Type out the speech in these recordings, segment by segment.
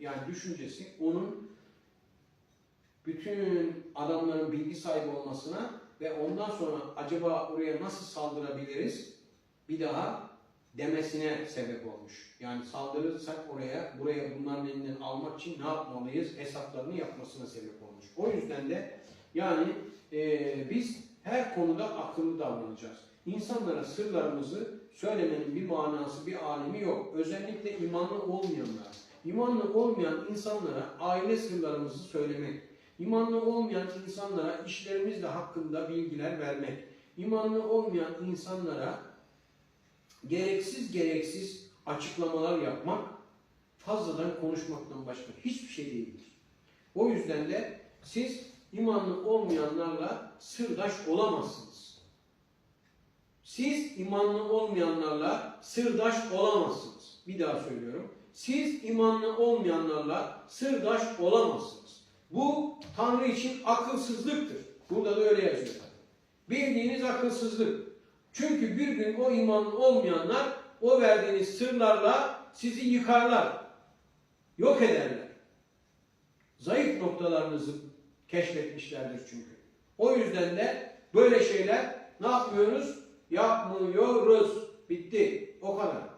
yani düşüncesi onun bütün adamların bilgi sahibi olmasına ve ondan sonra acaba oraya nasıl saldırabiliriz bir daha demesine sebep olmuş. Yani saldırırsak oraya, buraya bunların elinden almak için ne yapmalıyız hesaplarını yapmasına sebep olmuş. O yüzden de yani e, biz her konuda akıllı davranacağız. İnsanlara sırlarımızı söylemenin bir manası, bir alemi yok. Özellikle imanlı olmayanlar. İmanlı olmayan insanlara aile sırlarımızı söylemek, imanlı olmayan insanlara işlerimizle hakkında bilgiler vermek, imanlı olmayan insanlara gereksiz gereksiz açıklamalar yapmak fazladan konuşmaktan başka hiçbir şey değildir. O yüzden de siz imanlı olmayanlarla sırdaş olamazsınız. Siz imanlı olmayanlarla sırdaş olamazsınız. Bir daha söylüyorum. Siz imanlı olmayanlarla sırdaş olamazsınız. Bu Tanrı için akılsızlıktır. Burada da öyle yazıyor. Bildiğiniz akılsızlık. Çünkü bir gün o imanlı olmayanlar o verdiğiniz sırlarla sizi yıkarlar. Yok ederler. Zayıf noktalarınızı keşfetmişlerdir çünkü. O yüzden de böyle şeyler ne yapmıyoruz? Yapmıyoruz. Bitti. O kadar.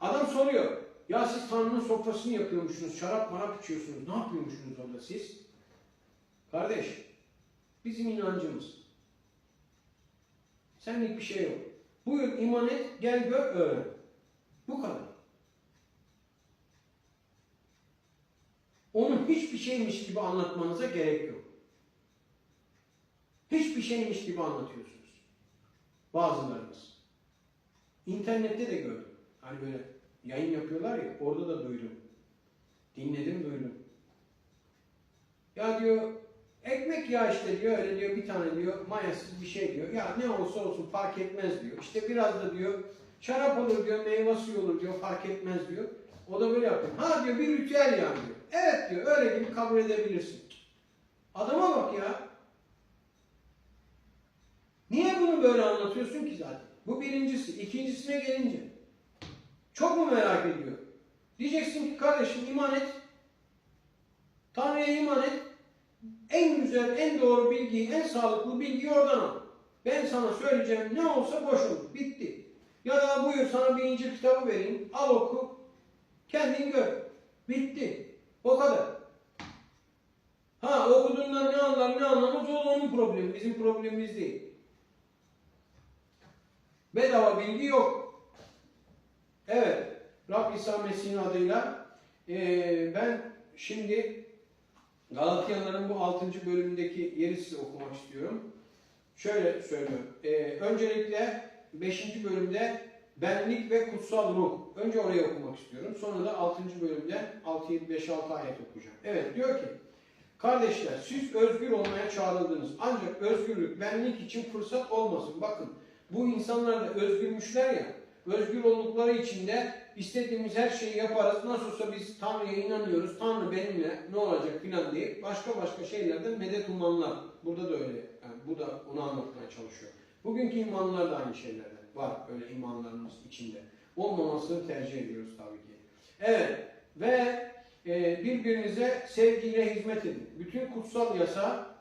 Adam soruyor. Ya siz Tanrı'nın sofrasını yapıyormuşsunuz, şarap marap içiyorsunuz. Ne yapıyormuşsunuz orada siz? Kardeş, bizim inancımız. Senlik bir şey yok. Buyur iman et, gel gör, öğren. Bu kadar. Onu hiçbir şeymiş gibi anlatmanıza gerek yok. Hiçbir şeymiş gibi anlatıyorsunuz. Bazılarınız. İnternette de gördüm. Hani böyle yayın yapıyorlar ya, orada da duydum. Dinledim, duydum. Ya diyor, ekmek ya işte diyor, öyle diyor bir tane diyor, mayasız bir şey diyor. Ya ne olsa olsun fark etmez diyor. İşte biraz da diyor, şarap olur diyor, meyve suyu olur diyor, fark etmez diyor. O da böyle yapıyor. Ha diyor, bir ritüel yani diyor. Evet diyor, öyle gibi kabul edebilirsin. Adama bak ya. Niye bunu böyle anlatıyorsun ki zaten? Bu birincisi. İkincisine gelince. Çok mu merak ediyor? Diyeceksin ki kardeşim iman et. Tanrı'ya iman et. En güzel, en doğru bilgiyi, en sağlıklı bilgiyi oradan al. Ben sana söyleyeceğim ne olsa boş olur. Bitti. Ya da buyur sana bir İncil kitabı vereyim. Al oku. Kendin gör. Bitti. O kadar. Ha okuduğundan ne anlar ne anlamaz o onun problemi. Bizim problemimiz değil. Bedava bilgi yok. Evet. Rab İsa Mesih'in adıyla eee, ben şimdi Galatyalıların bu 6. bölümündeki yeri size okumak istiyorum. Şöyle söylüyorum. Eee, öncelikle 5. bölümde benlik ve kutsal ruh. Önce orayı okumak istiyorum. Sonra da 6. bölümde 6, 7, 5, 6 ayet okuyacağım. Evet diyor ki Kardeşler siz özgür olmaya çağrıldınız. Ancak özgürlük benlik için fırsat olmasın. Bakın bu insanlar da özgürmüşler ya. Özgür oldukları için de istediğimiz her şeyi yaparız. Nasıl olsa biz Tanrı'ya inanıyoruz. Tanrı benimle ne olacak filan diye başka başka şeylerden medet umanlar. Burada da öyle. Yani bu da onu anlatmaya çalışıyor. Bugünkü imanlar da aynı şeylerden var. Öyle imanlarımız içinde. Olmamasını tercih ediyoruz tabii ki. Evet. Ve e, birbirinize sevgiyle hizmet edin. Bütün kutsal yasa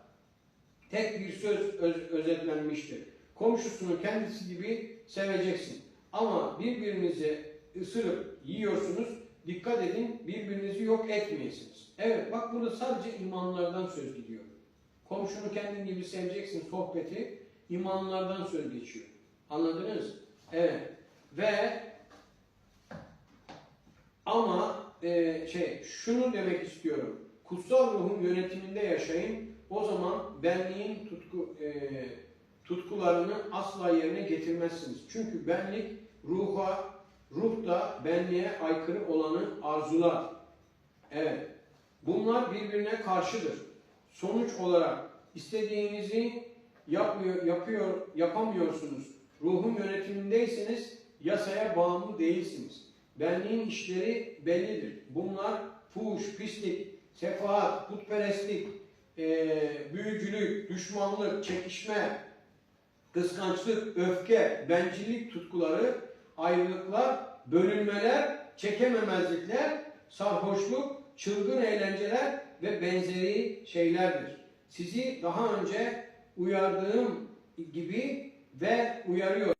tek bir söz öz- özetlenmiştir. Komşusunu kendisi gibi seveceksin. Ama birbirinizi ısırıp yiyorsunuz. Dikkat edin birbirinizi yok etmeyesiniz. Evet bak burada sadece imanlardan söz gidiyor. Komşunu kendin gibi seveceksin sohbeti imanlardan söz geçiyor. Anladınız? Evet. Ve ama e, şey şunu demek istiyorum. Kutsal ruhun yönetiminde yaşayın. O zaman benliğin tutku e, tutkularını asla yerine getirmezsiniz. Çünkü benlik ruha, ruh da benliğe aykırı olanı arzular. Evet. Bunlar birbirine karşıdır. Sonuç olarak istediğinizi yapmıyor, yapıyor, yapamıyorsunuz. Ruhun yönetimindeyseniz yasaya bağımlı değilsiniz. Benliğin işleri bellidir. Bunlar fuhuş, pislik, sefahat, putperestlik, eee büyücülük, düşmanlık, çekişme, kıskançlık, öfke, bencillik tutkuları, ayrılıklar, bölünmeler çekememezlikler, sarhoşluk, çılgın eğlenceler ve benzeri şeylerdir. Sizi daha önce uyardığım gibi ve uyarıyor.